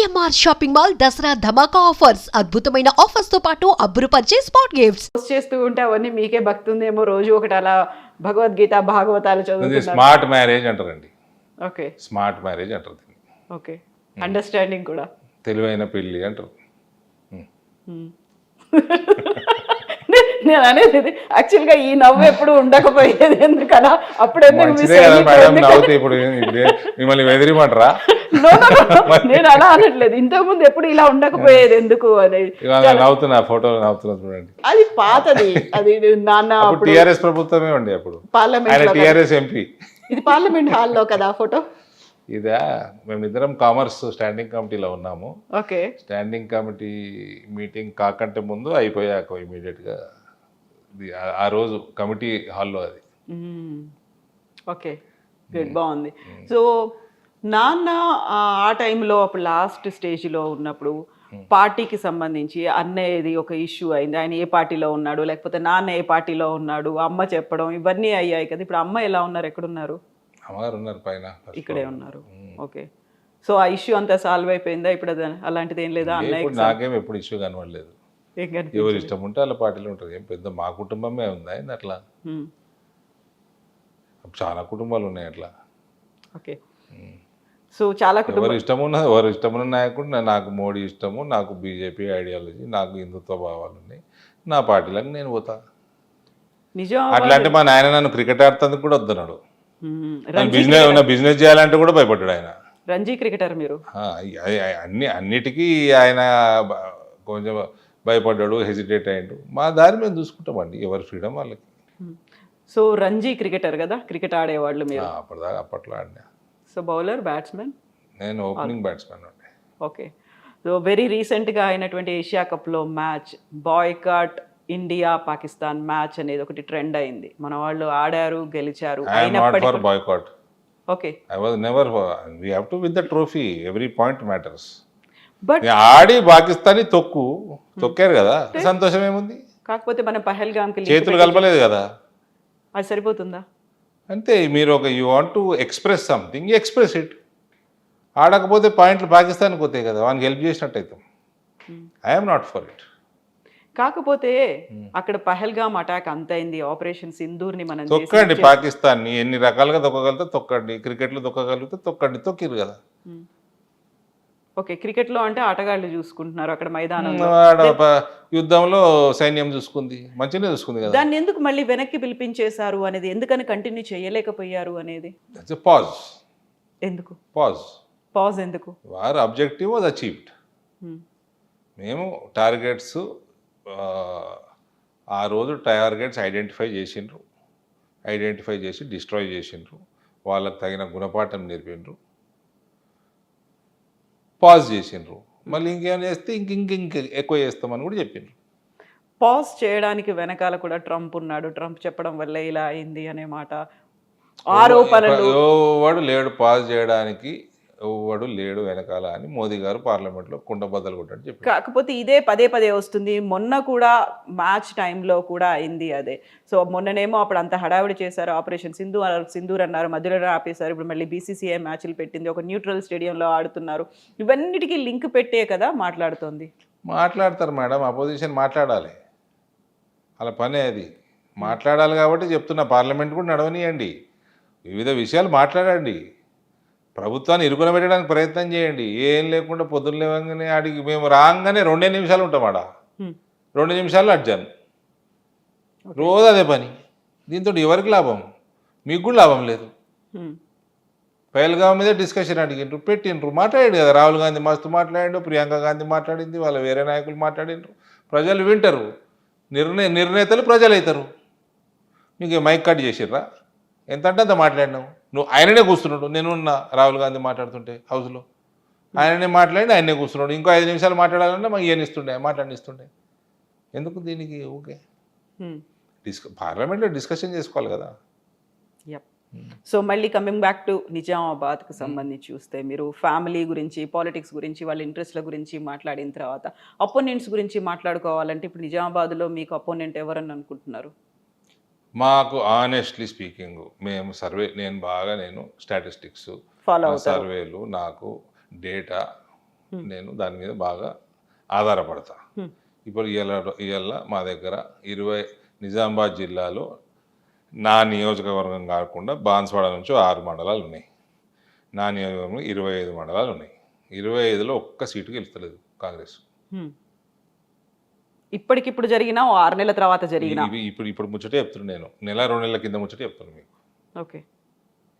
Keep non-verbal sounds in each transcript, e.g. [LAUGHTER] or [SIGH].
CMR shopping mall Dasara ధమాకా offers. అద్భుతమైన ఆఫర్స్తో పాటు అబ్బురుపరిచే స్పాట్ గిఫ్ట్స్. పోస్ట్ చేస్తూ ఉంటే అవన్నీ మీకే భక్తి ఉందేమో రోజు ఒకటి అలా భగవద్గీత భాగవతాలు ఇది చదువుతున్నారు. స్మార్ట్ మ్యారేజ్ అంటారండి. ఓకే. స్మార్ట్ మ్యారేజ్ అంటారు దీన్ని. ఓకే. అండర్స్టాండింగ్ కూడా. తెలివైన పెళ్ళి అంటారు. నే- నేను అనేది యాక్చువల్గా ఈ నవ్వు ఎప్పుడు ఉండకపోయేది ఎందుకలా? అప్పుడు ఎందుకు miss మంచిదే కదా అయ్యింది? మేడం ఎందుకని- నవ్వుతే ఇప్పుడు ఏం- ఇప్పుడు ఏం- మిమ్మల్ని వెదిరిమంటారా. [LAUGHS] నేను అలా అనట్లేదు. ఇంతకు ముందు ఎప్పుడు ఇలా ఉండకపోయేది ఎందుకు అనేది. నవ్వుతున్నా ఫోటో నవ్వుతున్నా చూడండి. అది పాతది. అది నాన్న టిఆర్ఎస్ ప్రభుత్వమే ఉండే అప్పుడు. పార్లమెంట్. TRS MP. ఇది పార్లమెంట్ హాల్లో కదా ఫోటో? ఇదా మేమిద్దరం కామర్స్ స్టాండింగ్ కమిటీలో ఉన్నాము. ఓకే. స్టాండింగ్ కమిటీ మీటింగ్ కాకంటే ముందు అయిపోయాక ఇమీడియట్గా ఆ- రోజు కమిటీ హాల్లో అది. ఓకే గుడ్ బాగుంది. సో నాన్న ఆ టైంలో అప్పుడు లాస్ట్ స్టేజ్లో ఉన్నప్పుడు పార్టీకి సంబంధించి అన్నయ్యది ఒక ఇష్యూ అయింది. ఆయన ఏ పార్టీలో ఉన్నాడు లేకపోతే నాన్న ఏ పార్టీలో ఉన్నాడు అమ్మ చెప్పడం ఇవన్నీ అయ్యాయి కదా. ఇప్పుడు అమ్మ ఎలా ఉన్నారు? ఎక్కడున్నారు? అమ్మగారు ఉన్నారు పైన ఇక్కడే ఉన్నారు. ఓకే. సో ఆ ఇష్యూ అంతా సాల్వ్ అయిపోయిందా? ఇప్పుడు అలాంటిది ఏం లేదా? అన్నయ్య నాకేం ఎప్పుడు ఇష్యూ కనబడలేదు. ఎవరు ఇష్టం ఉంటే వాళ్ళ పార్టీలో ఉంటారు ఏం పెద్ద మా కుటుంబమే ఉందా ఏంది అట్లా. చాలా కుటుంబాలు ఉన్నాయి అట్లా. ఓకే. సో చాలా ఎవరు ఇష్టం ఉన్న ఎవరు ఇష్టం ఉన్న నాయకుడు నాకు మోడీ ఇష్టము నాకు బీజేపీ ఐడియాలజీ నాకు హిందుత్వ భావాలు ఉన్నాయి. నా పార్టీలకు నేను పోతా. నిజం అట్లా అంటే మా నాయన నన్ను క్రికెట్ ఆడుతందుకు కూడా వద్దన్నాడు. బిజినెస్ బిజినెస్ చేయాలంటే కూడా భయపడ్డాడు ఆయన. రంజీ క్రికెటర్ మీరు? అన్ని అన్నిటికీ ఆయన కొంచెం భయపడ్డాడు హెసిటేట్ అయ్యాడు. మా దారి మేము చూసుకుంటామండి ఎవరి ఫ్రీడమ్ వాళ్ళకి. సో రంజీ క్రికెటర్ కదా క్రికెట్ ఆడేవాళ్ళు మీరు? అప్పటిదాకా అప్పట్లో ఆడినా. So bowler batsmen? నేను ఓపెనింగ్ బ్యాట్స్మెన్ ఉండే ఓకే. సో వెరీ రీసెంట్గా అయినటువంటి ఏషియా కప్లో match boycott India Pakistan match అనేది ఒకటి ట్రెండ్ అయింది. మన వాళ్ళు ఆడారు గెలిచారు. Boycott okay. I was never we have to with the trophy every point matters but ఆడి పాకిస్తానీ తొక్కు తొక్కారు కదా. సంతోషం ఏముంది? కాకపోతే మనం పహల్గామ్కి చేతులు కలపలేదు కదా. అది సరిపోతుందా? అంతే మీరు ఒక you want to express something express it ఆడకపోతే పాయింట్లు పాకిస్తాన్కి పోతాయి కదా వానికి హెల్ప్ చేసినట్టు అవుతాం ఐఎమ్ నాట్ ఫర్ ఇట్ కాకపోతే అక్కడ పహల్గామ్ అటాక్ అంత అయింది ఆపరేషన్ సింధూర్ని మనం తొక్కండి పాకిస్తాన్ని ఎన్ని రకాలుగా తొక్కగలిగితే తొక్కండి క్రికెట్లో తొక్కగలిగితే తొక్కండి తొక్కిరు కదా. ఓకే క్రికెట్లో అంటే ఆటగాళ్ళు చూసుకుంటున్నారు అక్కడ మైదానంలో. యుద్ధంలో సైన్యం చూసుకుంది మంచిగానే చూసుకుంది కదా. దాన్ని ఎందుకు మళ్ళీ వెనక్కి పిలిపించేశారు అనేది ఎందుకని కంటిన్యూ చేయలేకపోయారు అనేది? పాజ్ ఎందుకు? పాజ్ పాజ్ ఎందుకు? War objective was achieved. మేము టార్గెట్స్ ఆ రోజు టార్గెట్స్ ఐడెంటిఫై చేసిండ్రు. ఐడెంటిఫై చేసి డిస్ట్రాయ్ చేసిండ్రు. వాళ్ళకి తగిన గుణపాఠం నేర్పిండ్రు. పాజ్ చేసిండ్రు. మళ్ళీ ఇంకేమైనా చేస్తే ఇంక ఇంక ఇంక ఎక్కువ చేస్తామని కూడా చెప్పిండ్రు. పాజ్ చేయడానికి వెనకాల కూడా ట్రంప్ ఉన్నాడు. ట్రంప్ చెప్పడం వల్ల ఇలా అయింది అనే మాట. ఆరోపణలు ఎవడు లేడు. పాజ్ చేయడానికి ఎవడు లేడు వెనకాల అని మోదీ గారు పార్లమెంట్లో కుండ బద్దలు కొట్టాడు చెప్పారు. కాకపోతే ఇదే పదే పదే వస్తుంది. మొన్న కూడా మ్యాచ్ టైంలో కూడా అయింది అదే. సో మొన్ననేమో అప్పుడు అంత హడావిడి చేశారు. ఆపరేషన్ సింధు సింధూర్ అన్నారు. మధ్యలో ఆపేశారు. ఇప్పుడు మళ్ళీ బీసీసీఐ మ్యాచ్లు పెట్టింది. ఒక న్యూట్రల్ స్టేడియంలో ఆడుతున్నారు. ఇవన్నిటికీ లింక్ పెట్టే కదా మాట్లాడుతోంది. మాట్లాడతారు మేడం. అపోజిషన్ మాట్లాడాలి. అలా పనే అది. మాట్లాడాలి కాబట్టి చెప్తున్నా. పార్లమెంట్ కూడా నడవనియండి. వివిధ విషయాలు మాట్లాడండి. ప్రభుత్వాన్ని ఇరుకున పెట్టడానికి ప్రయత్నం చేయండి. ఏం లేకుండా పొద్దున్న లేవగానే ఆడికి మేము రాగానే రెండే నిమిషాలు ఉంటాం ఆడ. రెండు నిమిషాలు అడ్జాను. రోజు అదే పని. దీంతో ఎవరికి లాభం? మీకు కూడా లాభం లేదు. హ్మ్. పహల్గాం మీద డిస్కషన్ అడిగిండ్రు పెట్టిండ్రు మాట్లాడాడు కదా. రాహుల్ గాంధీ మస్తు మాట్లాడిండు ప్రియాంక గాంధీ మాట్లాడింది వాళ్ళ వేరే నాయకులు మాట్లాడిండ్రు. ప్రజలు వింటారు. నిర్ణయ నిర్ణేతలు ప్రజలు అవుతారు మీకు మైక్ కట్ చేసిర్రా? ఎంత అంటే అంత మాట్లాడినావు. నువ్వు ఆయననే కూర్చున్నాడు నేను ఉన్నా రాహుల్ గాంధీ మాట్లాడుతుంటే హౌస్లో. ఆయననే మాట్లాడి ఆయనే కూర్చున్నాడు. ఇంకో ఐదు నిమిషాలు మాట్లాడాలన్నా మాకు ఇయనిస్తుండే మాట్లాడిస్తుండే ఎందుకు దీనికి? ఓకే. డిస్క పార్లమెంట్లో డిస్కషన్ చేసుకోవాలి కదా. సో మళ్ళీ కమింగ్ బ్యాక్ టు నిజామాబాద్కు సంబంధించి చూస్తే మీరు ఫ్యామిలీ గురించి పాలిటిక్స్ గురించి వాళ్ళ ఇంట్రెస్ట్ల గురించి మాట్లాడిన తర్వాత అపోనెంట్స్ గురించి మాట్లాడుకోవాలంటే ఇప్పుడు నిజామాబాద్లో మీకు అపోనెంట్ ఎవరని అనుకుంటున్నారు? మాకు ఆనెస్ట్లీ స్పీకింగ్ మేము సర్వే నేను బాగా నేను స్టాటిస్టిక్స్ సర్వేలు నాకు డేటా నేను దాని మీద బాగా ఆధారపడతా. Hmm. ఇప్పుడు ఇవాళ ఇవాళ మా దగ్గర ఇరవై నిజామాబాద్ జిల్లాలో నా నియోజకవర్గం కాకుండా బాన్స్వాడ నుంచి ఆరు మండలాలు ఉన్నాయి. నా నియోజకవర్గంలో ఇరవై ఐదు మండలాలు ఉన్నాయి. ఇరవై ఐదులో ఒక్క సీటు గెలుస్తలేదు కాంగ్రెస్. హ్మ్. ఇప్పటికిప్పుడు జరిగినా ఓ ఆరు నెలల తర్వాత జరిగినా. ఇవి ఇప్పుడు ఇప్పుడు ముచ్చటే చెప్తున్నాను నేను. నెల రెండు నెలల కింద ముచ్చటే చెప్తున్నాను మీకు. ఓకే.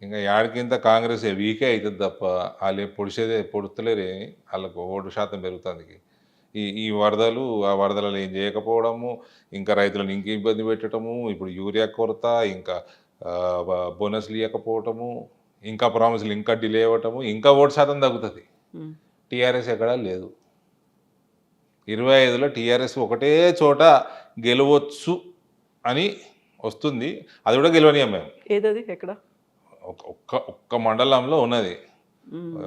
ఇంకా యాడికింత కాంగ్రెస్ వీకే అవుతుంది తప్ప వాళ్ళు పొడిచేదే పొడుతలేరే వాళ్ళకు ఓటు శాతం పెరుగుతుంది ఈ ఈ వరదలు ఆ వరదలలో ఏం చేయకపోవడము ఇంకా రైతులను ఇంక ఇబ్బంది పెట్టడము ఇప్పుడు యూరియా కొరత ఇంకా బోనస్లు ఇవ్వకపోవటము ఇంకా ప్రామిస్లు ఇంకా డిలే అవ్వటము ఇంకా ఓటు శాతం తగ్గుతుంది. టీఆర్ఎస్ ఎక్కడా లేదు. ఇరవై ఐదులో టీఆర్ఎస్ ఒకటే చోట గెలవచ్చు అని వస్తుంది. అది కూడా గెలవనీయం మేము ఏదది? ఎక్కడ? ఒక్క ఒక్క మండలంలో ఉన్నది.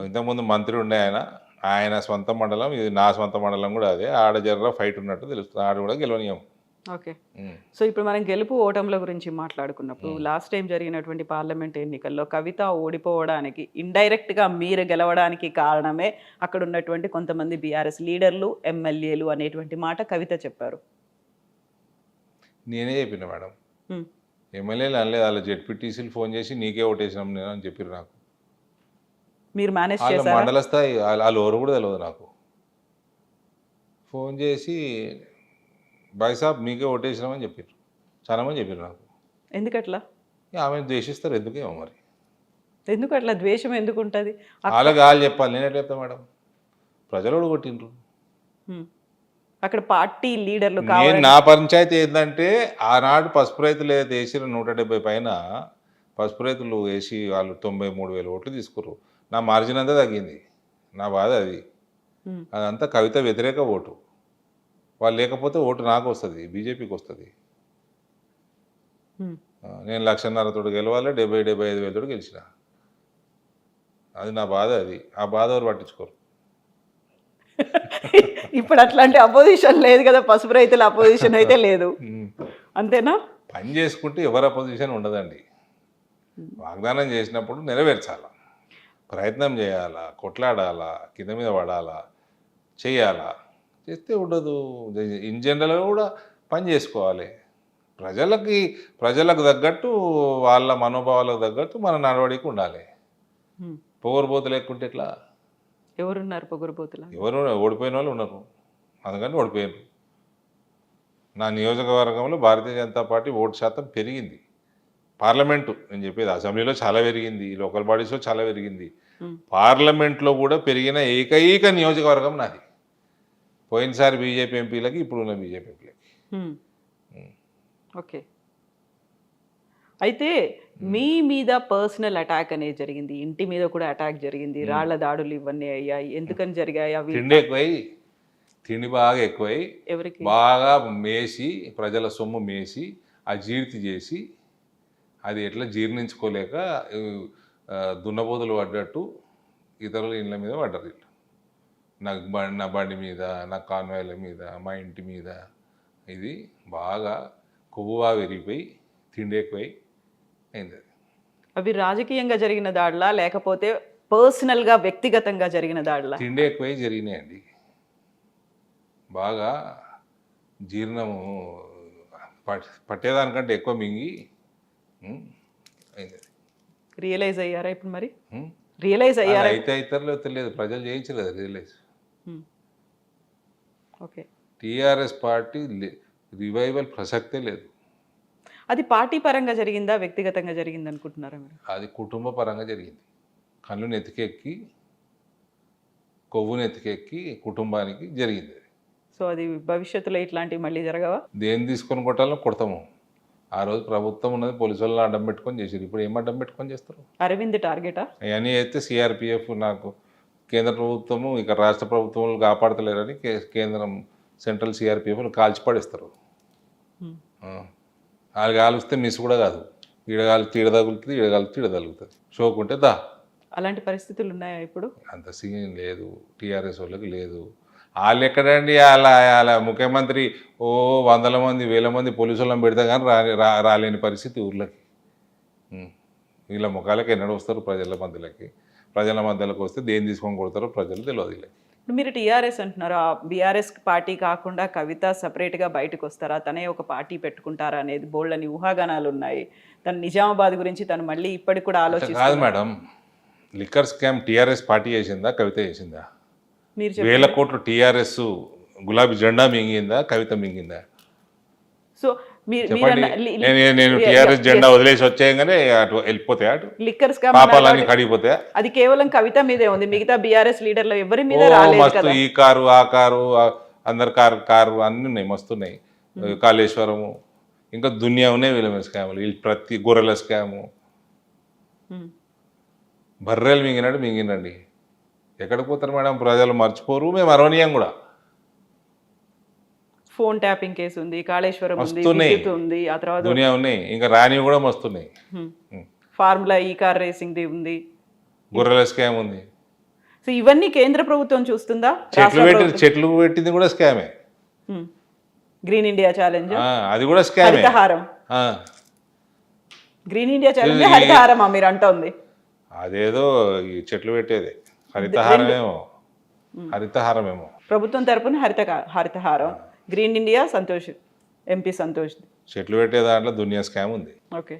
ఇంతకుముందు మంత్రి ఉండే ఆయన. ఆయన సొంత మండలం ఇది నా సొంత మండలం కూడా అదే. ఆడ జర్ర ఫైట్ ఉన్నట్టు తెలుస్తుంది. ఆడ కూడా గెలవనీయం ఓకే. సో ఇప్పుడు మనం గెలుపు ఓటముల గురించి మాట్లాడుకున్నప్పుడు లాస్ట్ టైం జరిగినటువంటి పార్లమెంట్ ఎన్నికల్లో కవిత ఓడిపోవడానికి ఇండైరెక్ట్గా మీరు గెలవడానికి కారణమే అక్కడ ఉన్నటువంటి కొంతమంది బీఆర్ఎస్ లీడర్లు ఎమ్మెల్యేలు అనేటువంటి మాట కవిత చెప్పారు. నేనే చెప్పిన మేడం. ఎమ్మెల్యేలు అనలేదు. వాళ్ళ జెడ్పీటీసీలు ఫోన్ చేసి నీకే ఓటేసినాం నేను అని చెప్పారు నాకు. మీరు మేనేజ్ చేశారా? మండల స్థాయి వాళ్ళ ఎవరు కూడా తెలియదు నాకు. ఫోన్ చేసి బాయ్ సాబ్ మీకే ఓటేసినామని చెప్పారు చాలా మంది చెప్పారు నాకు. ఎందుకట్లా? ఆమె ద్వేషిస్తారు ఎందుకేమో మరి? ఎందుకు అట్లా? ద్వేషం ఎందుకు ఉంటుంది? వాళ్ళకి వాళ్ళు చెప్పాలి నేను ఎట్లా చెప్తా మేడం? ప్రజలు కొట్టిండ్రు అక్కడ పార్టీ లీడర్లు నేను నా పంచాయతీ ఏంటంటే ఆనాడు పసుపు రైతులు ఏదైతే వేసిన నూట డెబ్బై పైన పసుపు రైతులు వేసి వాళ్ళు తొంభై మూడు వేల ఓట్లు తీసుకుర్రు. నా మార్జిన్ అంతా తగ్గింది. నా బాధ అది. అదంతా కవిత వ్యతిరేక ఓటు. వాళ్ళు లేకపోతే ఓటు నాకు వస్తుంది బీజేపీకి వస్తుంది. నేను లక్షన్నరతోటి గెలవాలి డెబ్బై డెబ్బై ఐదు వేలతోటి గెలిచిన. అది నా బాధ అది. ఆ బాధ ఎవరు పట్టించుకోరు. [LAUGHS] ఇప్పుడు అట్లాంటి అపోజిషన్ లేదు కదా పసుపు రైతుల అపోజిషన్ అయితే లేదు. అంతేనా? పని చేసుకుంటే ఎవరి అపోజిషన్ ఉండదండి. వాగ్దానం చేసినప్పుడు నెరవేర్చాలా. ప్రయత్నం చేయాలా కొట్లాడాలా కింద మీద పడాలా చేయాలా. చేస్తే ఉండదు. ఇన్ జనరల్గా కూడా పని చేసుకోవాలి. ప్రజలకి ప్రజలకు తగ్గట్టు వాళ్ళ మనోభావాలకు తగ్గట్టు మన నడవడికి ఉండాలి. హ్మ్. పొగరుబోతు లేకుంటే ఎట్లా? ఎవరున్నారు పొగరుబోతుల? ఎవరు ఓడిపోయిన వాళ్ళు ఉన్నారు. అందుకని ఓడిపోయారు. నా నియోజకవర్గంలో భారతీయ జనతా పార్టీ ఓటు శాతం పెరిగింది. పార్లమెంటు నేను చెప్పేది అసెంబ్లీలో చాలా పెరిగింది. లోకల్ బాడీస్లో చాలా పెరిగింది. పార్లమెంట్లో కూడా పెరిగిన ఏకైక నియోజకవర్గం నాది. పోయినసారి బీజేపీ ఎంపీలకి ఇప్పుడున్న బీజేపీ ఎంపీలకి. ఓకే. అయితే మీ మీద పర్సనల్ అటాక్ అనేది జరిగింది. ఇంటి మీద కూడా అటాక్ జరిగింది. రాళ్ళ దాడులు ఇవన్నీ అయ్యాయి. ఎందుకని జరిగాయి అవి? తిండి ఎక్కువై తిండి బాగా ఎక్కువై ఎవరికి? బాగా మేసి ప్రజల సొమ్ము మేసి ఆ జీర్తి చేసి అది ఎట్లా జీర్ణించుకోలేక ఆ, దున్నపోతులు పడ్డట్టు ఇతరుల ఇళ్ళ మీద పడ్డారు నాకు నా బండి మీద నా కాన్వాయ్ల మీద మా ఇంటి మీద ఇది బాగా కొవ్వు బాగా పెరిగిపోయి తిండి ఎక్కువై అయింది అది. అవి రాజకీయంగా జరిగిన దాడులా లేకపోతే పర్సనల్గా వ్యక్తిగతంగా జరిగిన దాడులా? తిండి ఎక్కువై జరిగినాయండి. బాగా జీర్ణము పట్ పట్టేదానికంటే ఎక్కువ మింగి అయింది. రియలైజ్ అయ్యారా ఇప్పుడు మరి. రియలైజ్ అయ్యారా? అయితే ఇతరులు తెలియదు. ప్రజలు చేయించలేదు రియలైజ్ టీఆర్ఎస్ పార్టీ రివైవల్ ప్రసక్తే లేదు. అది పార్టీ పరంగా జరిగిందా వ్యక్తిగతంగా జరిగింది అనుకుంటున్నారా మీరు? అది కుటుంబ పరంగా జరిగింది. కళ్ళు నెత్తికెక్కి కొవ్వు నెత్తికెక్కి కుటుంబానికి జరిగింది సో అది భవిష్యత్తులో ఇట్లాంటివి మళ్ళీ జరగవా? దేన్ని తీసుకొని కొట్టాలో కొడతాము. ఆ రోజు ప్రభుత్వం ఉన్నది పోలీసు వాళ్ళని అడ్డం పెట్టుకొని చేసారు ఇప్పుడు ఏం అడ్డం పెట్టుకొని చేస్తారు? అరవింద్ టార్గెటా? అవన్నీ అయితే సిఆర్పిఎఫ్ నాకు కేంద్ర ప్రభుత్వము ఇక రాష్ట్ర ప్రభుత్వములు కాపాడతలేరని కేంద్రం సెంట్రల్ సిఆర్పిఎఫ్లు కాల్చి పడేస్తారు Hmm. ఆ. వాళ్ళు కాలుస్తే మిస్ కూడా కాదు. ఈడగాలిస్తే ఈడ తగులుతుంది ఈడగాలిస్తే ఈడ తగులుతుంది. షోకుంటే దా. అలాంటి పరిస్థితులు ఉన్నాయా ఇప్పుడు? అంత సీన్ లేదు. టీఆర్ఎస్ వాళ్ళకి లేదు. వాళ్ళు ఎక్కడండి? వాళ్ళ వాళ్ళ ముఖ్యమంత్రి ఓ వందల మంది వేల మంది పోలీసు వాళ్ళని పెడతా కానీ రా రాలేని పరిస్థితి ఊర్లకి. వీళ్ళ ముఖాలకి ఎన్నడూ వస్తారు ప్రజల మధ్యలోకి. ప్రజల మధ్యలోకి వస్తే దేని తీసుకొని కొడతారో ప్రజలు తెలియదు వీళ్ళకి ఇప్పుడు మీరు టీఆర్ఎస్ అంటున్నారు ఆ బీఆర్ఎస్ పార్టీ కాకుండా కవిత సపరేట్గా బయటకు వస్తారా? తనే ఒక పార్టీ పెట్టుకుంటారా అనేది బోల్డ్ అని ఊహాగానాలు ఉన్నాయి. తను నిజామాబాద్ గురించి తను మళ్ళీ ఇప్పటికి కూడా ఆలోచిస్తారు కాదు madam. Liquor scam TRS party చేసిందా కవిత చేసిందా? మీరు వేల కోట్లు టీఆర్ఎస్ గులాబీ జెండా మింగిందా కవిత మింగిందా? సో నేను టీఆర్ఎస్ జెండా వదిలేసి వచ్చేయగానే అటు వెళ్ళిపోతాయి అటు? లిక్కర్ స్కామ్ పాపాలన్నీ కడిగిపోతాయా? అది కేవలం కవిత మీదే ఉంది. మిగతా బీఆర్ఎస్ లీడర్లు ఎవరి మీద మస్తు ఈ కారు ఆ కారు అందరి కారు కారు అన్నీ ఉన్నాయి మస్తు ఉన్నాయి. కాళేశ్వరము ఇంకా దునియా ఉన్నాయి వీళ్ళ మీద స్కాములు. వీళ్ళు ప్రతి గొర్రెల స్కాము. బర్రెలు మింగినట్టు మింగినండి. ఎక్కడికి పోతారు మేడం? ప్రజలు మర్చిపోరు. మేము అరవనీయం కూడా. ఫోన్ ట్యాపింగ్ కేసు ఉంది కాళేశ్వరం ఉంది వస్తున్నాయి. విద్యుత్ ఉంది ఆ తర్వాత దునియా ఉన్నాయి ఇంకా రానివి కూడా మస్తున్నాయి ఉం. ఫార్ములా ఈ కార్ రేసింగ్ ది ఉంది. గొర్రెల స్కామ్ ఉంది. సో ఇవన్నీ కేంద్ర ప్రభుత్వం చూస్తుందా? చెట్లు పెట్టి చెట్లు పెట్టింది కూడా స్కామే. Green India challenge? అది కూడా స్కామే. హరితహారం. గ్రీన్ ఇండియా ఛాలెంజ్ హరితహారమా మీరు అంటోంది? అదేదో ఈ చెట్లు పెట్టేది. హరితహారమేమో. హరితహారమేమో. ప్రభుత్వం తరపున Haritha Haritha Haram. Green India Santosh MP Santosh చెట్లు పెట్టే దాంట్లో దునియా స్కామ్ ఉంది. ఓకే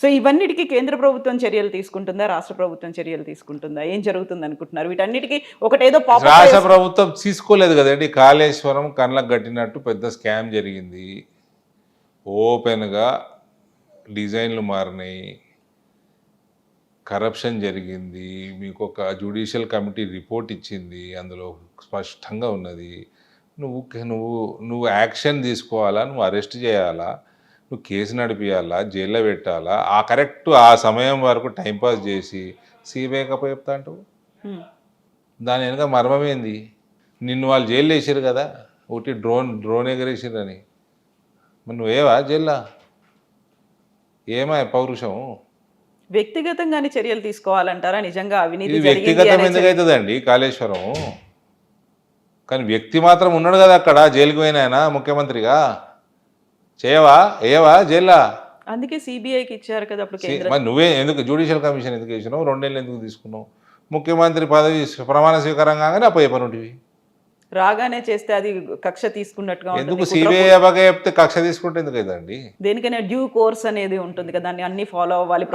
సో ఇవన్నిటికీ కేంద్ర ప్రభుత్వం చర్యలు తీసుకుంటుందా? రాష్ట్ర ప్రభుత్వం చర్యలు తీసుకుంటుందా? ఏం జరుగుతుంది అనుకుంటున్నారు? వీటన్నిటికీ ఒకటేదో రాష్ట్ర ప్రభుత్వం తీసుకోలేదు కదండి. కాళేశ్వరం కళ్ళకు కట్టినట్టు పెద్ద స్కామ్ జరిగింది. ఓపెన్గా డిజైన్లు మారినాయి. కరప్షన్ జరిగింది. మీకు ఒక జ్యుడిషియల్ కమిటీ రిపోర్ట్ ఇచ్చింది. అందులో స్పష్టంగా ఉన్నది. నువ్వు నువ్వు నువ్వు యాక్షన్ తీసుకోవాలా? నువ్వు అరెస్ట్ చేయాలా? నువ్వు కేసు నడిపియాలా? జైల్లో పెట్టాలా? ఆ కరెక్ట్ ఆ సమయం వరకు టైంపాస్ చేసి సిబిఐ కప్ప చెప్తా అంటావు. దాని వెనుక మర్మం ఏంది? నిన్ను వాళ్ళు జైలు వేసారు కదా? ఒకటి డ్రోన్ డ్రోన్ ఎగరేసిరని మరి నువ్వేవా జైల్లో? ఏమా పౌరుషం? వ్యక్తిగతంగానే చర్యలు తీసుకోవాలంటారా? నిజంగా అవినీతి వ్యక్తిగతం అనే ఎందుకు అవుతుందండి కాళేశ్వరం? కానీ వ్యక్తి మాత్రం ఉన్నాడు కదా అక్కడ జైలుకి పోయిన ఆయన ముఖ్యమంత్రిగా. చేయవా? ఏవా జైల్లా? అందుకే సిబిఐకి ఇచ్చారు కదా అప్పుడు మరి నువ్వే ఎందుకు జ్యుడిషియల్ కమిషన్ ఎందుకు వేసినావు? రెండేళ్ళు ఎందుకు తీసుకున్నావు? ముఖ్యమంత్రి పదవి ప్రమాణ స్వీకారం కాగానే అప్పయ్య పనుంటివి రాగానే చేస్తే అది కక్ష తీసుకున్నట్టుగా ఎందుకు సిబిఐ అబ్బాగా చెప్తే కక్ష తీసుకుంటే ఎందుకు అవుతుందండి దేనికైనా డ్యూ కోర్స్ అనేది ఉంటుంది కదా దాన్ని అన్ని ఫాలో అవ్వాలి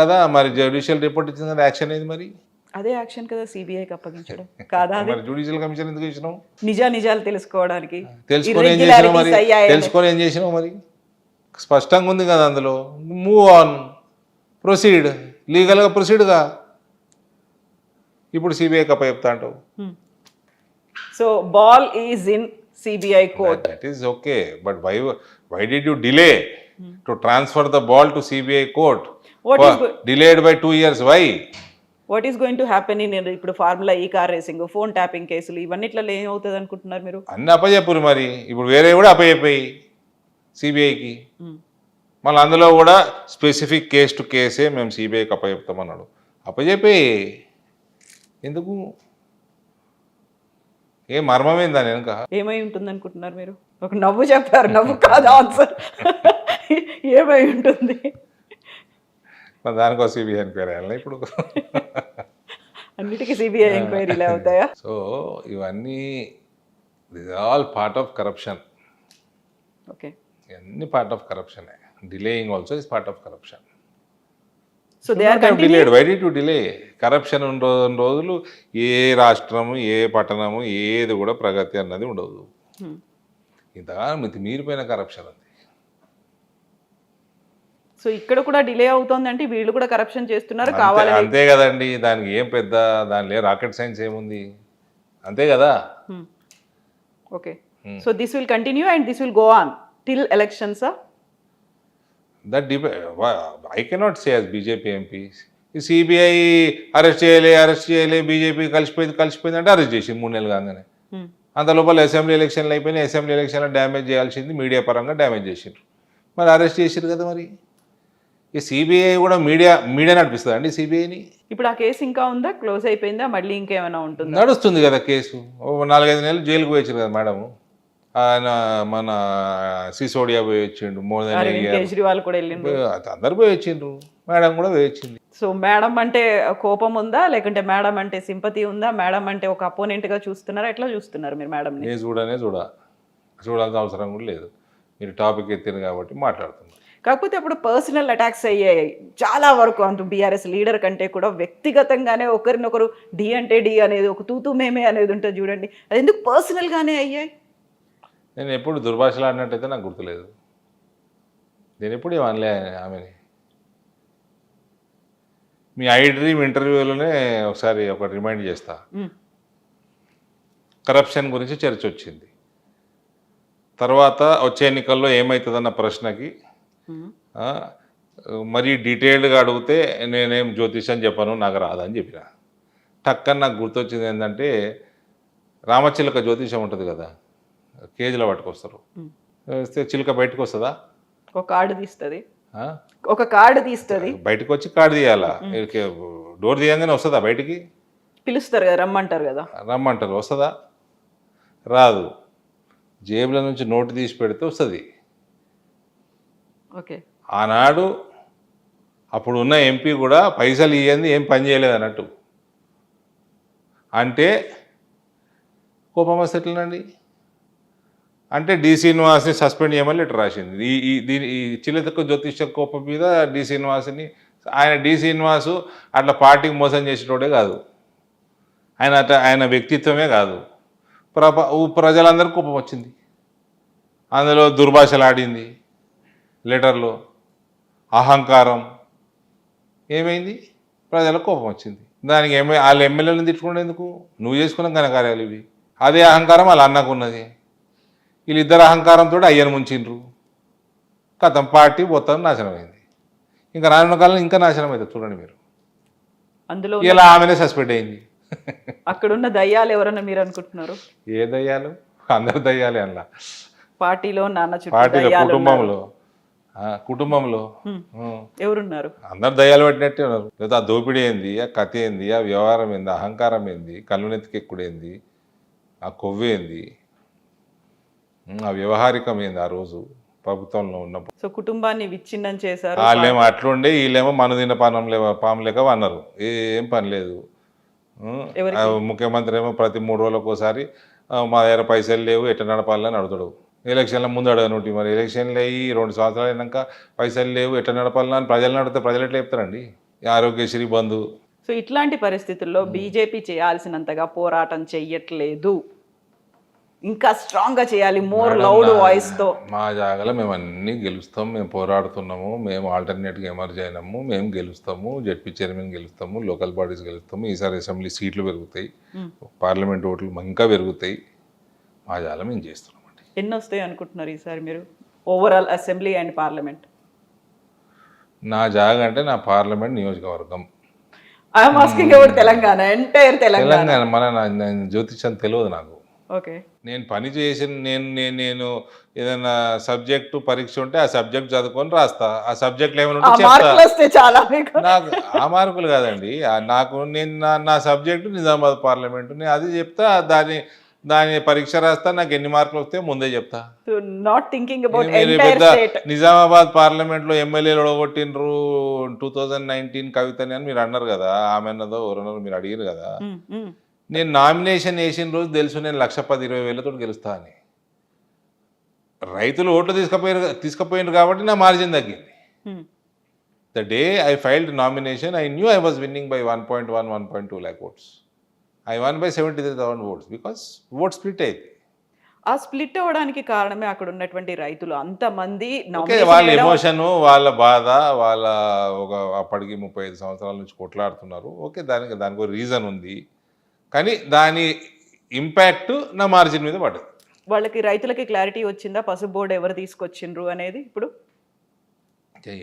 కదా మరి జ్యుడిషియల్ రిపోర్ట్ ఇచ్చింది యాక్షన్ ఏది మరి? అదే యాక్షన్ కదా సిబిఐకి అప్పగించడం. [LAUGHS] కాదా జ్యుడిషియల్ కమిషన్ ఎందుకు ఇచ్చినావు? నిజా నిజాలు తెలుసుకోవడానికి. తెలుసుకొని ఏం చేసినావు మరి. తెలుసుకొని ఏం మరి? స్పష్టంగా ఉంది కదా అందులో. మూవ్ ఆన్ ప్రొసీడ్ లీగల్గా ప్రొసీడ్గా ఇప్పుడు సిబిఐ కప్ప చెప్తా అంటావు. So ball is in CBI court that is okay but why why did you delay to transfer the ball to CBI court delayed by two years why what is going to happen in ఇప్పుడు formula E car racing phone tapping కేసులు ఇవన్నిట్లో ఏమవుతుంది అనుకుంటున్నారు మీరు? అన్ని అప్పచెప్పురు మరి. ఇప్పుడు వేరే కూడా అప్పచెప్పాయి సిబిఐకి Hmm. మళ్ళీ అందులో కూడా స్పెసిఫిక్ కేస్ టు కేసే మేము సిబిఐకి అప్పచెప్తామన్నాడు అప్పచెప్పి ఎందుకు? ఏ మర్మమేంది దాని వెనుక? ఏమై ఉంటుంది అనుకుంటున్నారు మీరు? ఒక నవ్వు చెప్పారు నవ్వు కాదు ఆన్సర్. [LAUGHS] ఏమై ఉంటుంది? మరి దానికో సిబిఐ ఎంక్వైరీ అయ్యాలి ఇప్పుడు. అన్నిటికీ సిబిఐ ఎంక్వైరీలే అవుతాయా? సో ఇవన్నీ this all part of corruption okay. ఇవన్నీ part of కరప్షనే delaying also is part of corruption so they are delayed why the to delay corruption ఉన్న రోజు ఉన్న రోజులు ఏ రాష్ట్రము ఏ పట్టణము ఏది కూడా ప్రగతి అన్నది ఉండదు. ఇంతగా మితి మీరిపోయిన కరప్షన్ సో ఇక్కడ కూడా డిలే అవుతోంది అంటే వీళ్ళు కూడా కరప్షన్ చేస్తున్నారు కావాలని. అంతే కదండి దానికి ఏం పెద్ద దానిలో రాకెట్ సైన్స్ ఏముంది? అంతే కదా? Okay. So this will continue and this will go on till elections that డిపె I cannot say as BJP MP ఈ సిబిఐ అరెస్ట్ చేయలే అరెస్ట్ చేయలే బీజేపీ కలిసిపోయింది కలిసిపోయింది అంటే అరెస్ట్ చేసి మూడు నెలలు కాగానే. అంత లోపల అసెంబ్లీ ఎలక్షన్లు అయిపోయినాయి అసెంబ్లీ ఎలక్షన్లో డ్యామేజ్ చేయాల్సింది మీడియా పరంగా డ్యామేజ్ చేసిండ్రు. మరి అరెస్ట్ చేసిరు కదా మరి? ఈ సిబిఐ కూడా మీడియా మీడియా నడిపిస్తుంది అండి సిబిఐని ఇప్పుడు ఆ కేసు ఇంకా ఉందా? క్లోజ్ అయిపోయిందా? మళ్ళీ ఇంకేమైనా ఉంటుందా? నడుస్తుంది కదా కేసు. ఓ నాలుగైదు నెలలు జైలుకు పోయించారు కదా మేడం. ఆయన మన సిసోడియా పోయి వచ్చిండు మోర్ దెన్ అరవింద్ కేజ్రీవాల్ కూడా వెళ్ళిండ్రు. అందరు పోయి వచ్చిండ్రు మేడం కూడా పోయి వచ్చింది సో మేడం అంటే కోపం ఉందా? లేకుంటే మేడం అంటే సింపతి ఉందా? మేడం అంటే ఒక opponent గా చూస్తున్నారా? ఎట్లా చూస్తున్నారు మీరు మేడంని? నేను చూడనే చూడ. చూడాల్సిన అవసరం కూడా లేదు. మీరు టాపిక్ ఎత్తిన కాబట్టి మాట్లాడుతున్నారు కాకపోతే అప్పుడు పర్సనల్ అటాక్స్ అయ్యాయి. చాలా వరకు అంత బీఆర్ఎస్ లీడర్ కంటే కూడా వ్యక్తిగతంగానే ఒకరినొకరు డి అంటే డి అనేది ఒక తూతూ మేమే అనేది ఉంటుంది చూడండి. అది ఎందుకు personal గానే అయ్యాయి? నేను ఎప్పుడు దుర్భాషలు ఆడినట్టయితే నాకు గుర్తులేదు. నేను ఎప్పుడు ఏమనలే ఆమెని. మీ ఐ డ్రీమ్ ఇంటర్వ్యూలోనే ఒకసారి ఒక రిమైండ్ చేస్తా. కరప్షన్ గురించి చర్చ వచ్చింది. తర్వాత వచ్చే ఎన్నికల్లో ఏమవుతుందన్న ప్రశ్నకి మరీ డీటెయిల్డ్గా అడిగితే నేనేం జ్యోతిషం చెప్పను నాకు రాదని చెప్పిన. టక్కని నాకు గుర్తొచ్చింది ఏంటంటే రామచిలక జ్యోతిషం ఉంటుంది కదా కేజీలో పట్టుకొస్తారు. వస్తే చిలుక బయటకు వస్తుందా? ఒక కార్డు తీస్తుంది? ఒక కార్డు తీస్తుంది. బయటకు వచ్చి కార్డు తీయాలా? డోర్ తీయంగానే వస్తుందా బయటికి? పిలుస్తారు కదా రమ్మంటారు కదా. రమ్మంటారు వస్తుందా? రాదు. జేబుల నుంచి నోటు తీసి పెడితే వస్తుంది. ఆనాడు అప్పుడు ఉన్న ఎంపీ కూడా పైసలు ఇవ్వండి ఏం పని చేయలేదు అన్నట్టు. అంటే కోపం వస్తే ఎట్లనండి అంటే డి శ్రీనివాస్ని సస్పెండ్ చేయమని లెటర్ రాసింది. ఈ ఈ దీని ఈ చిల్లతక్క జ్యోతిష కోపం మీద డి శ్రీనివాస్ని ఆయన డి శ్రీనివాసు అట్లా పార్టీకి మోసం చేసేటోడే కాదు. ఆయన అట్లా ఆయన వ్యక్తిత్వమే కాదు. ప్రప ప్రజలందరికీ కోపం వచ్చింది. అందులో దుర్భాషలాడింది. లెటర్లో అహంకారం ఏమైంది? ప్రజలకు కోపం వచ్చింది. దానికి ఎమ్మె వాళ్ళ ఎమ్మెల్యేలను తిట్టుకునేందుకు నువ్వు చేసుకున్న ఘనకార్యాలు ఇవి. అదే అహంకారం వాళ్ళ అన్నకు ఉన్నది. వీళ్ళిద్దరు అహంకారంతో అయ్యను ముంచిండ్రు. కథం పార్టీ మొత్తం నాశనమైంది. ఇంకా రానున్న కాలంలో ఇంకా నాశనం అవుతుంది చూడండి మీరు. అందులో ఇలా ఆమెనే సస్పెండ్ అయింది. అక్కడున్న దయ్యాలు ఎవరన్నా మీరు అనుకుంటున్నారు? ఏ దయ్యాలు? అందరు దయ్యాలే అందులో పార్టీలో నాన్న పార్టీలో. కుటుంబంలో. కుటుంబంలో. ఎవరున్నారు? అందరు దయ్యాలు పట్టినట్టే ఉన్నారు. లేదా ఆ దోపిడీ ఏంది? ఆ కథ ఏంది? ఆ వ్యవహారం ఏంది? అహంకారం ఏంది? కళ్ళు నెత్తికెక్కుడేంది ఆ కొవ్వేంది ఉం, ఆ వ్యవహారికం ఏంది ఆ రోజు ప్రభుత్వంలో ఉన్నప్పుడు? సో కుటుంబాన్ని విచ్ఛిన్నం చేశారు. వాళ్ళేమో అట్లుండే వీళ్ళేమో మన తిన్న పానం లేవ పాము లేక అన్నారు. ఏం పని లేదు. ముఖ్యమంత్రి ఏమో ప్రతి మూడు రోజులకు ఒకసారి ఆ, మా దగ్గర పైసలు లేవు ఎట్లా నడపాలని అడుగుతాడు. ఎలక్షన్ల ముందు అడగనుంటి మరి. ఎలక్షన్లు అయ్యి రెండు సంవత్సరాలు అయినాక పైసలు లేవు ఎట్లా నడపాలని అని ప్రజలను అడిగితే ప్రజలు ఎట్లా చెప్తారండి? ఆరోగ్యశ్రీ బంధు. సో ఇట్లాంటి పరిస్థితుల్లో బీజేపీ చేయాల్సినంతగా పోరాటం చెయ్యట్లేదు. ఇంకా స్ట్రాంగ్గా చేయాలి. మోర్ లౌడ్ వాయిస్తో మా జాగాలో మేము అన్నీ గెలుస్తాం మేము పోరాడుతున్నాము మేము ఆల్టర్నేట్గా ఎమర్జ్ అయినాము మేము గెలుస్తాము జడ్పీ చైర్మన్ గెలుస్తాము లోకల్ బాడీస్ గెలుస్తాము ఈసారి అసెంబ్లీ సీట్లు పెరుగుతాయి పార్లమెంట్ ఓట్లు ఇంకా పెరుగుతాయి. మా జాగా మేము చేస్తున్నామండి ఎన్ని వస్తాయి అనుకుంటున్నారు ఈసారి మీరు? ఓవరాల్ అసెంబ్లీ అండ్ పార్లమెంట్ నా జాగా అంటే నా పార్లమెంట్ నియోజకవర్గం. I'm asking about Telangana entire Telangana. Telangana మన జ్యోతిషం తెలియదు నాకు. ఓకే నేను పని చేసిన నేను నేను నేను ఏదైనా సబ్జెక్టు పరీక్ష ఉంటే ఆ సబ్జెక్ట్ చదువుకొని రాస్తా. ఆ సబ్జెక్ట్లో ఏమైనా చాలా నాకు ఆ మార్కులు కాదండి. నాకు నేను నా నా సబ్జెక్టు నిజామాబాద్ పార్లమెంటు నేను అది చెప్తా దాని దాని పరీక్ష రాస్తా నాకు ఎన్ని మార్కులు వస్తే ముందే చెప్తా. నాట్ థింకింగ్ అబౌట్ పెద్ద నిజామాబాద్ పార్లమెంట్లో ఎమ్మెల్యేలు ఒడగొట్టిండ్రు టూ థౌజండ్ నైన్టీన్ కవితని అని మీరు అన్నారు కదా ఆమె అన్నదో ఎవరన్నారో మీరు అడిగారు కదా. నేను నామినేషన్ వేసిన రోజు తెలుసు నేను లక్ష పది ఇరవై వేలతో గెలుస్తా అని. రైతులు ఓట్లు తీసుకుపోయారు తీసుకుపోయినారు కాబట్టి నా మార్జిన్ తగ్గింది. The day I filed nomination I knew I was winning by one point one one point two lakh votes I won by seventy three thousand votes because vote split అయింది ఆ స్ప్లిట్ అవ్వడానికి కారణమే అక్కడ ఉన్నటువంటి రైతులు. అంతమంది వాళ్ళ ఎమోషను వాళ్ళ బాధ వాళ్ళ ఒక అప్పటికి ముప్పై ఐదు సంవత్సరాల నుంచి కొట్లాడుతున్నారు. ఓకే దానికి దానికి రీజన్ ఉంది. కానీ దాని ఇంపాక్ట్ నా మార్జిన్ మీద పడ్డది. వాళ్ళకి రైతులకి క్లారిటీ వచ్చిందా? పసుపు బోర్డు ఎవరు తీసుకొచ్చిండ్రు అనేది ఇప్పుడు?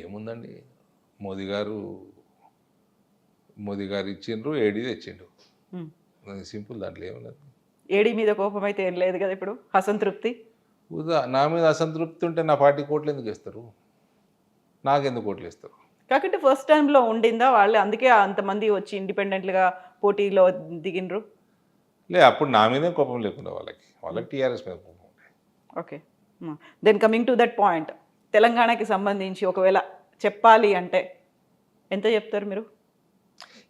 ఏముందండి? మోదీ గారు మోదీ గారు ఇచ్చిండ్రు ఏడీ తెచ్చిండ్రు. సింపుల్ దాంట్లో ఏమున్నది ఏడీ మీద కోపం అయితే ఏం లేదు కదా ఇప్పుడు? అసంతృప్తి? ఉదా నా మీద అసంతృప్తి ఉంటే నా పార్టీ కోట్లు ఎందుకు ఇస్తారు నాకెందుకు కోట్లు ఇస్తారు కాకుంటే ఫస్ట్ టైంలో ఉండిందా వాళ్ళు? అందుకే అంతమంది వచ్చి ఇండిపెండెంట్గా పోటీలో దిగిండ్రు? లే అప్పుడు నా మీదే కోపం లేకుండా వాళ్ళకి. వాళ్ళకి టీఆర్ఎస్ మీద కోపం ఉండే. Okay. Then coming to that point తెలంగాణకి సంబంధించి ఒకవేళ చెప్పాలి అంటే ఎంత చెప్తారు మీరు?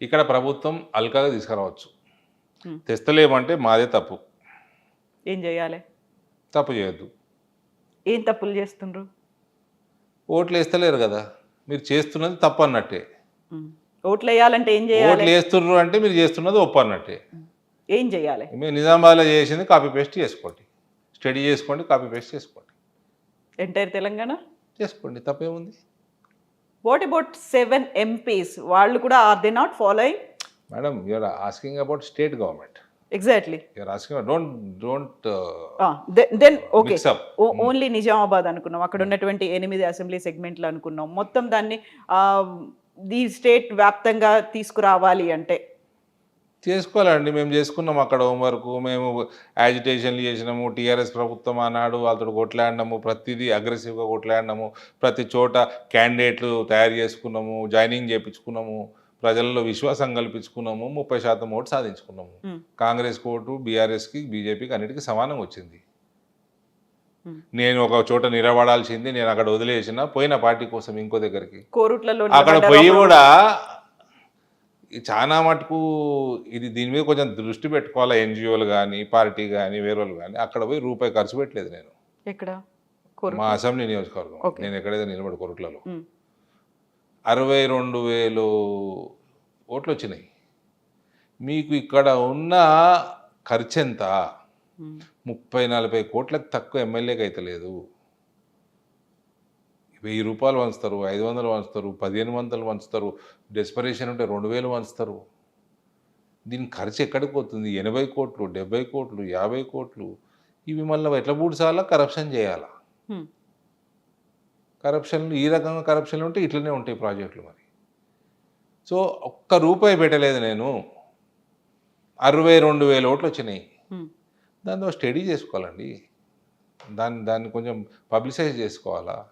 ఇక్కడ ప్రభుత్వం అల్కాగా తీసుకురావచ్చు. తెస్తలేమంటే మాదే తప్పు. ఏం చేయాలి? తప్పు చేయొద్దు. ఏం తప్పులు చేస్తుండ్రు? ఓట్లు వేస్తలేరు కదా. మీరు చేస్తున్నది తప్పు అన్నట్టే. ఓట్లు వేయాలంటే ఏం చేయాలి? ఓట్లు వేస్తున్నారు అంటే మీరు చేస్తున్నది ఒప్పు అన్నట్టే ఏం చేయాలి? మేము నిజామాబాద్లో చేసింది కాపీ పేస్ట్ చేసుకోండి. స్టడీ చేసుకోండి కాపీ పేస్ట్ చేసుకోండి. ఎంటైర్ తెలంగాణ? చేసుకోండి తప్పేముంది? వాట్ అబౌట్ సెవెన్ ఎంపీస్ వాళ్ళు కూడా are they not following madam you're asking about state government exactly you're asking don't don't then okay. Only Nizamabad అనుకున్నాం. అక్కడ ఉన్నటువంటి ఎనిమిది అసెంబ్లీ సెగ్మెంట్లు అనుకున్నాం. మొత్తం దాన్ని ఈ స్టేట్ వ్యాప్తంగా తీసుకురావాలి అంటే. చేసుకోవాలండి. మేము చేసుకున్నాం అక్కడ హోంవర్క్ మేము యాజిటేషన్లు చేసినాము. టీఆర్ఎస్ ప్రభుత్వం ఆనాడు వాళ్ళతో కొట్లాడినాము. ప్రతిదీ అగ్రెసివ్గా కొట్లాడినాము. ప్రతి చోట క్యాండిడేట్లు తయారు చేసుకున్నాము. జాయినింగ్ చేయించుకున్నాము ప్రజల్లో విశ్వాసం కల్పించుకున్నాము ముప్పై శాతం ఓటు సాధించుకున్నాము. కాంగ్రెస్ ఓటు బీఆర్ఎస్కి బీజేపీకి అన్నిటికీ సమానంగా వచ్చింది. నేను ఒక చోట నిలబడాల్సింది నేను అక్కడ వదిలేసిన పోయిన పార్టీ కోసం ఇంకో దగ్గరికి కోరుట్లలో అక్కడ పోయి. కూడా చాలా మటుకు ఇది దీని మీద కొంచెం దృష్టి పెట్టుకోవాలి ఎన్జిఓలు కానీ పార్టీ కానీ వేరే వాళ్ళు కానీ అక్కడ పోయి రూపాయి ఖర్చు పెట్టలేదు నేను మా అసెంబ్లీ నియోజకవర్గం. నేను ఎక్కడైతే నిలబడి కొరట్లలో. అరవై రెండు వేలు ఓట్లు వచ్చినాయి మీకు ఇక్కడ ఉన్న ఖర్చు ఎంత. ముప్పై నలభై కోట్లకు తక్కువ ఎమ్మెల్యేకి అయితే లేదు. వెయ్యి రూపాయలు వంచుతారు ఐదు వందలు వంచుతారు పదిహేను వందలు వంచుతారు డెస్పరేషన్ ఉంటే రెండు వేలు వంచుతారు. దీని ఖర్చు ఎక్కడికి పోతుంది? ఎనభై కోట్లు డెబ్బై కోట్లు యాభై కోట్లు. ఇవి మళ్ళీ ఎట్లా పూడ్చాలా? కరప్షన్ చేయాలా? ఉమ్. కరప్షన్ ఈ రకంగా కరప్షన్లు ఉంటే ఇట్లనే ఉంటాయి ప్రాజెక్టులు మరి. సో ఒక్క రూపాయి పెట్టలేదు నేను. అరవై రెండు వేల ఓట్లు వచ్చినాయి. దాంతో స్టడీ చేసుకోవాలండి. దాన్ని దాన్ని కొంచెం పబ్లిసైజ్ చేసుకోవాలా?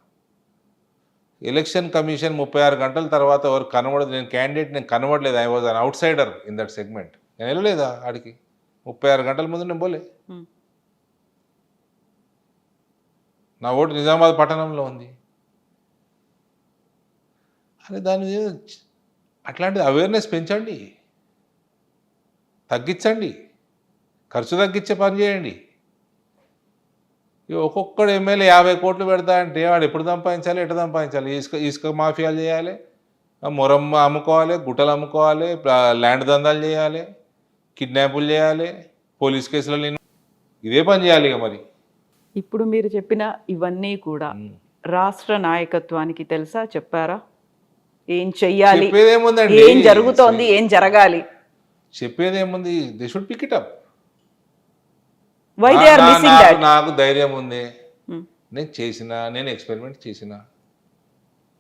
ఎలక్షన్ కమిషన్ ముప్పై ఆరు గంటల తర్వాత ఎవరు కనబడదు. నేను క్యాండిడేట్ నేను కనబడలేదు. I was an outsider in that segment నేను వెళ్ళలేదా ఆడికి? ముప్పై ఆరు గంటల ముందు నేను పోలే. నా ఓటు నిజామాబాద్ పట్టణంలో ఉంది. అని దాని మీద చ- అట్లాంటి అవేర్నెస్ పెంచండి. తగ్గించండి. ఖర్చు తగ్గించే పని చేయండి. ఒక్కొక్కడు ఎమ్మెల్యే యాభై కోట్లు పెడతా అంటే వాడు ఎప్పుడు సంపాదించాలి ఎట్లా సంపాదించాలి? ఇసుక ఇసుక మాఫియాలు చేయాలి? మొరమ్మ అమ్ముకోవాలి గుట్టలు అమ్ముకోవాలి ల్యాండ్ దందాలు చేయాలి కిడ్నాపులు చేయాలి పోలీస్ కేసులలో ఇన్- ఇదే పని చేయాలి ఇక మరి. ఇప్పుడు మీరు చెప్పిన ఇవన్నీ కూడా రాష్ట్ర నాయకత్వానికి తెలుసా? చెప్పారా? ఏం చెయ్యాలి? ఏం జరుగుతోంది? ఏం జరగాలి? చెప్పేదేముంది? They should pick it up why they are missing that నాకు ధైర్యం ఉంది నేను చేసిన నేను ఎక్స్పెరిమెంట్ చేసిన.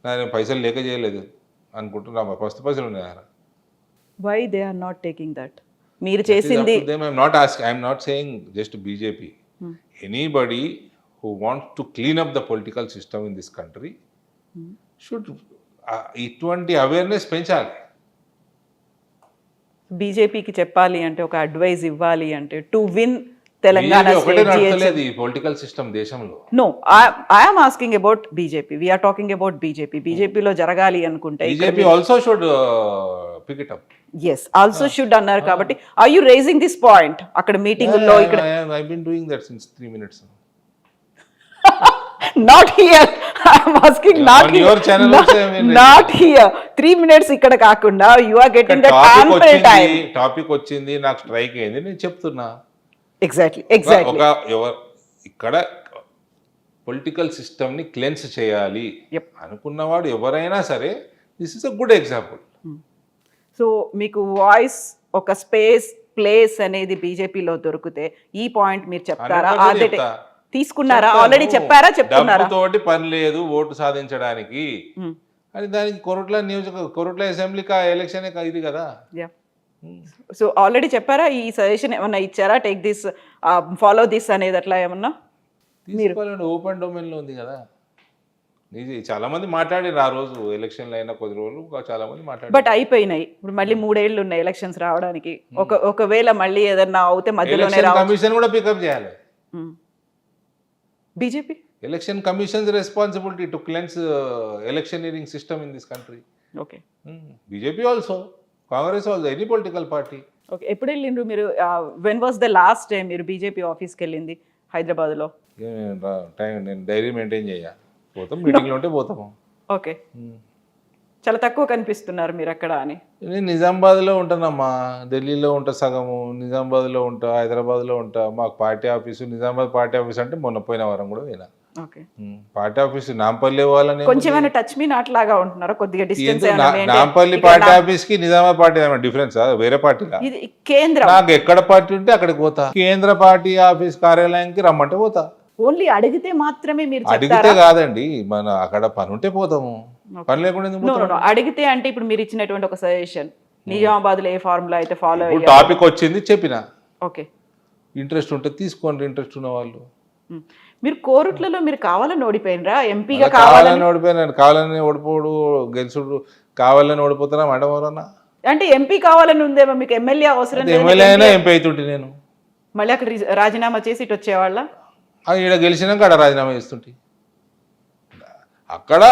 నేను పైసలు లేక చేయలేదు అనుకుంటున్నా. ఫస్ట్ పైసలు ఉన్నాయి why they are not taking that మీరు చేసింది not ask I'm not saying just BJP anybody who wants to clean up the political system in this country should ఇటువంటి అవేర్నెస్ పెంచాలి. బీజేపీకి చెప్పాలి అంటే ఒక అడ్వైజ్ ఇవ్వాలి అంటే టు విన్ తెలంగాణ ఈ పొలిటికల్ సిస్టమ్ దేశంలో. No I'm asking about BJP we're talking about BJP బీజేపీలో జరగాలి అనుకుంటే BJP also should pick it up yes also should అన్నారు కాబట్టి I you raising this point అక్కడ మీటింగుల్లో ఇక్కడ I been doing that since three minutes not here I'm asking not not here three minutes ఇక్కడ కాకుండా you are getting the topic ample వచ్చింది time topic వచ్చింది నాకు స్ట్రైక్ అయింది నేను చెప్తున్నా. ఎగ్జాక్ట్లీ ఎగ్జాక్ట్లీ ఒక ఇక్కడ పొలిటికల్ సిస్టమ్ని క్లెన్స్ చేయాలి. అనుకున్నవాడు ఎవరైనా సరే this is a good example so మీకు వాయిస్ ఒక స్పేస్ ప్లేస్ అనేది బీజేపీలో దొరికితే ఈ పాయింట్ మీరు చెప్తారా? అదే తీసుకున్నారా? ఆల్రెడీ చెప్పారా? చెప్తున్నారా తోటి పని లేదు ఓటు సాధించడానికి. అని దానికి కొరట్ల నియోజక కొరట్ల అసెంబ్లీకి ఆ ఎలక్షన్ ఇది కదా. సో ఆల్రెడీ చెప్పారా? ఈ సజెషన్ ఏమన్నా ఇచ్చారా? టేక్ దిస్ ఫాలో దిస్ అనేది అట్లా ఏమన్నా? తీసుకోవాలండి ఓపెన్ డొమైన్లో ఉంది కదా. చాలా మంది మాట్లాడారు ఆ రోజు. ఎలక్షన్లు అయినా కొద్ది రోజులు చాలా మంది మాట్లాడారు. బట్ అయిపోయినాయి. ఇప్పుడు మళ్ళీ మూడేళ్ళు ఉన్నాయి ఎలక్షన్స్ రావడానికి. ఒక ఒకవేళ మళ్ళీ ఏదన్నా అవుతే మధ్యలోనే ఎలక్షన్ కమిషన్ కూడా పికప్ చేయాలి. BJP? Election commission's responsibility to cleanse electioneering system in this country okay BJP also Congress వాళ్ళు ఎనీ పొలిటికల్ పార్టీ ఓకే ఎప్పుడు వెళ్ళిండ్రు మీరు? When was the last time మీరు బీజేపీ ఆఫీస్కి వెళ్ళింది హైదరాబాద్లో? టైం నేను డైరీ మెయింటైన్ చేయ పోతాం మీటింగ్లో ఉంటే పోతాము. ఓకే చాలా తక్కువ కనిపిస్తున్నారు మీరు అక్కడ అని. నేను నిజామాబాద్లో ఉంటానమ్మా. ఢిల్లీలో ఉంటా సగము నిజామాబాద్లో ఉంటా హైదరాబాద్లో ఉంటా. మాకు party office Nizamabad party office అంటే మొన్న పోయిన వారం కూడా పోయినా. పార్టీ ఆఫీసు నాంపల్లి వాళ్ళని కొంచెం టచ్ మీ నాట్ లాగా ఉంటున్నారా? కొద్దిగా డిస్టెన్స్ నాంపల్లి పార్టీ ఆఫీస్కి నిజామాబాద్ పార్టీ ఏమైనా డిఫరెన్స్ వేరే పార్టీలా? ఇది కేంద్రం. నాకు ఎక్కడ పార్టీ ఉంటే అక్కడికి పోతా. కేంద్ర పార్టీ ఆఫీస్ కార్యాలయానికి రమ్మంటే పోతా. ఓన్లీ అడిగితే మాత్రమే మీరు అడిగితే కాదండి. మన అక్కడ పని ఉంటే పోతాము. పని లేకుండా. అడిగితే అంటే ఇప్పుడు మీరు ఇచ్చినటువంటి ఒక సజెషన్ నిజామాబాద్లో ఏ ఫార్ములా అయితే ఫాలో అయ్యారు. టాపిక్ వచ్చింది చెప్పిన. ఓకే. ఇంట్రెస్ట్ ఉంటే తీసుకోండి ఇంట్రెస్ట్ ఉన్న వాళ్ళు. మ్. మీరు కోరుట్లలో మీరు కావాలని ఓడిపోయినరా? ఎంపీగా కావాలని ఓడిపోయినాను కావాలని ఓడిపోడు గెలుచుడు కావాలని ఓడిపోతున్నా మేడం ఎవరన్నా? అంటే ఎంపీ కావాలని ఉందేమో మీకు ఎమ్మెల్యే అవసరం ఎమ్మెల్యే అయినా ఎంపీ అవుతుంటే నేను. మళ్ళీ అక్కడ రిజ- రాజీనామా చేసి ఇటు వచ్చేవాళ్ళ ఆ ఈడ గెలిచినాక ఆడ రాజీనామా చేస్తుంటే. అక్కడ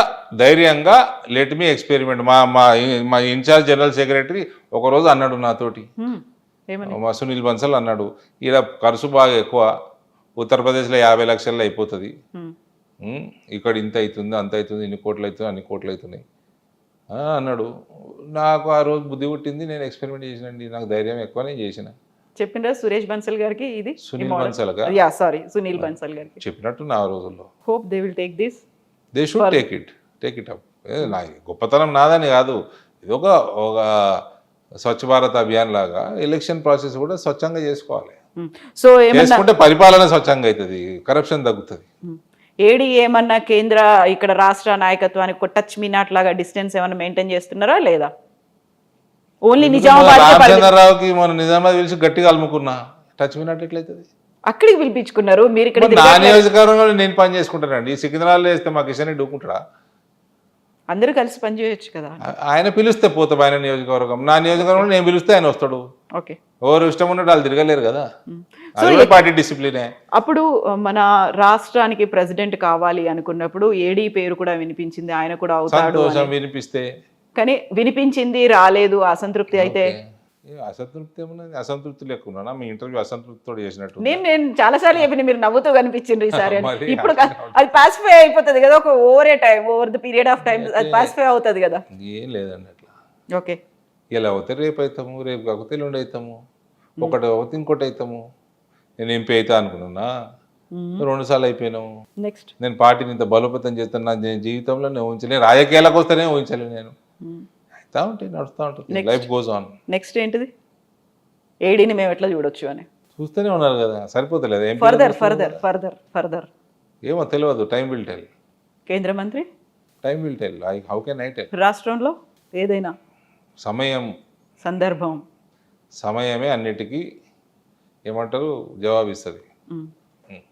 ధైర్యంగా లెట్ మీ ఎక్స్పెరిమెంట్ మా మా మా ఇన్ఛార్జ్ జనరల్ సెక్రటరీ ఒకరోజు అన్నాడు నాతోటి. మ్. సునీల్ బన్సల్ అన్నాడు ఈడ ఖర్చు బాగా ఎక్కువ ఉత్తరప్రదేశ్లో యాభై లక్షల్లో అయిపోతుంది. ఇక్కడ ఇంత అవుతుంది అంత అవుతుంది ఇన్ని కోట్లు అవుతుంది అన్ని కోట్లు అవుతున్నాయి అన్నాడు నాకు ఆ రోజు బుద్ధి పుట్టింది నేను ఎక్స్పెరిమెంట్ చేసినండి నాకు ధైర్యం ఎక్కువనే చేసిన. చెప్పిండ్రా సురేష్ బన్సల్ గారికి ఇది సునీల్ బన్సల్గా? యా సారీ సునీల్ బన్సల్ గారికి. చెప్పినట్టు నా రోజుల్లో. Hope they will take this they should take it take it up నా గొప్పతనం నాదని కాదు. ఇది ఒక ఒక స్వచ్ఛ భారత్ అభియాన్ లాగా ఎలక్షన్ ప్రాసెస్ కూడా స్వచ్ఛంగా చేసుకోవాలి. సో చేసుకుంటే పరిపాలన స్వచ్ఛంగా అవుతుంది. కరప్షన్ తగ్గుతుంది. ఏడి ఏమన్నా కేంద్ర ఇక్కడ రాష్ట్ర నాయకత్వానికి టచ్ మీ నాట్ లాగా డిస్టెన్స్ ఏమన్నా మెయింటైన్ చేస్తున్నారా లేదా? ఓన్లీ నిజామాబాద్ రామచంద్రరావుకి మన నిజామాబాద్ పిలిచి గట్టిగా అలుముకున్నా. టచ్ మినట్ ఎట్లయితుంది? అక్కడికి పిలిపించుకున్నారు. మీరు ఇక్కడ నా నియోజకవర్గంలో నేను పని చేసుకుంటానండి. సికింద్రాబాద్లో వేస్తే మా కిషన్ రెడ్డి ఊకుంటాడా అందరూ కలిసి పనిచేయొచ్చు కదా. ఆ- ఆయన పిలిస్తే పోతాం ఆయన నియోజకవర్గం. నా నియోజకవర్గంలో నేను పిలిస్తే ఆయన వస్తాడు. ఓకే. ఎవరు ఇష్టం ఉన్నట్టు వాళ్ళు తిరగలేరు కదా. పార్టీ డిసిప్లినే. అప్పుడు మన రాష్ట్రానికి ప్రెసిడెంట్ కావాలి అనుకున్నప్పుడు ఏడీ పేరు కూడా వినిపించింది. ఆయన కూడా అవుతాడు వినిపిస్తే. కానీ వినిపించింది రాలేదు అసంతృప్తి అయితే అసంతృప్తి ఏమున్నది? అసంతృప్తి లేకున్నా మీ ఇంటర్వ్యూ అసంతృప్తితో చేసినట్టు నేను నేను చాలాసార్లు చెప్పిన మీరు నవ్వుతూ కనిపించిండ్రు ఈసారి [LAUGHS] ఇప్పుడు అది పాసిఫై అయిపోతుంది కదా ఒక over a time over the period of time అది పాసిఫై అవుతుంది కదా. ఏం లేదండి అట్లా. ఓకే. ఇలా అవుతే రేపు అవుతాము రేపు కాకపోతే ఎల్లుండి అవుతాము ఒకటి అవుతే ఇంకోటి అవుతాము నేను ఎంపీ అవుతా అనుకున్నా రెండు సార్లు అయిపోయినాము నెక్స్ట్ నేను పార్టీని ఇంత బలోపేతం చేస్తున్నా నేను జీవితంలో నేను ఊహించలే రాజకీయాలకు వస్తేనే ఊహించలే నేను. అవుతా ఉంటాయి నడుస్తూ ఉంటుంది. లైఫ్ గోజ్ ఆన్ నెక్స్ట్ ఏంటిది? ఏడీని మేము ఎట్లా చూడొచ్చు అని. చూస్తూనే ఉన్నారు కదా సరిపోతలేదు. ఏం ఫర్దర్ ఫర్దర్ ఫర్దర్ ఫర్దర్ ఏమో తెలియదు టైం విల్ టెల్ కేంద్ర మంత్రి? Time will tell I how can I tell రాష్ట్రంలో ఏదైనా? సమయం. సందర్భం. సమయమే అన్నిటికీ ఏమంటారు? జవాబిస్తుంది.